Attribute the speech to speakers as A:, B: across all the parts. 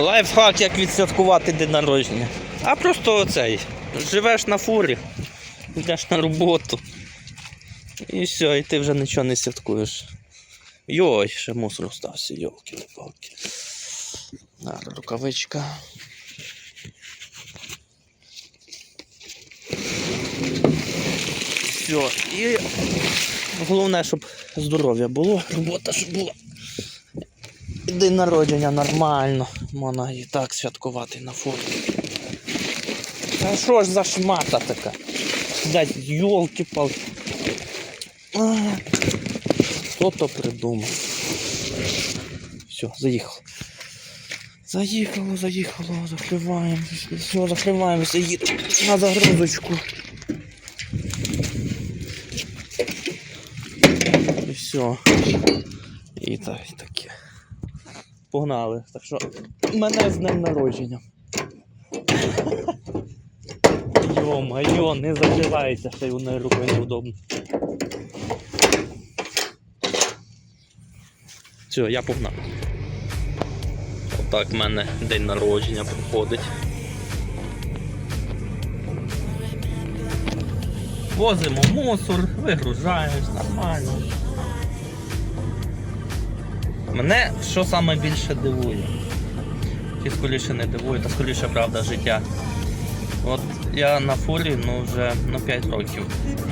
A: Лайфхак, як відсвяткувати день народження. А просто оцей. Живеш на фурі, йдеш на роботу. І все, і ти вже нічого не святкуєш. Йой, ще мусор остався, йолки палки Рукавичка. Все, і головне, щоб здоров'я було, робота щоб була. День народження нормально. Можна і так святкувати на фото. А що ж за шмата така? Дать, йолки-палки. Хто то придумав? Все, заїхало. Заїхало, заїхало, закриваємо. Все, закриваємося, їдемо на загрузочку. І все. І так, і таке. Погнали. Так що мене з днем народження. Йо-майо, не закривається, ще й воно рукою неудобно. Все, я погнав. Отак в мене день народження проходить. Возимо мусор, вигружаємось, нормально. Мене що саме більше дивує? Чи скоріше не дивує, та скоріше правда життя. От я на фурі ну вже ну, 5 років.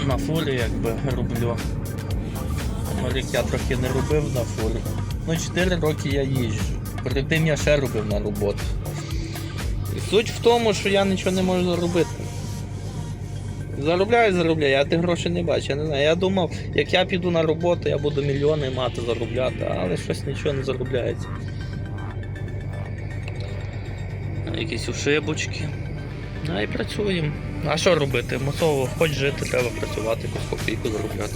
A: На фурі якби роблю. Рік я трохи не робив на фурі. Ну 4 роки я їжджу. Перед тим я ще робив на роботу. І суть в тому, що я нічого не можу заробити. Заробляю, заробляю, я тих грошей не бачу. Я не знаю. Я думав, як я піду на роботу, я буду мільйони мати заробляти, але щось нічого не заробляється. Якісь ушибочки. Ну і працюємо. А що робити? Мотово, хоч жити, треба працювати, якусь копійку заробляти.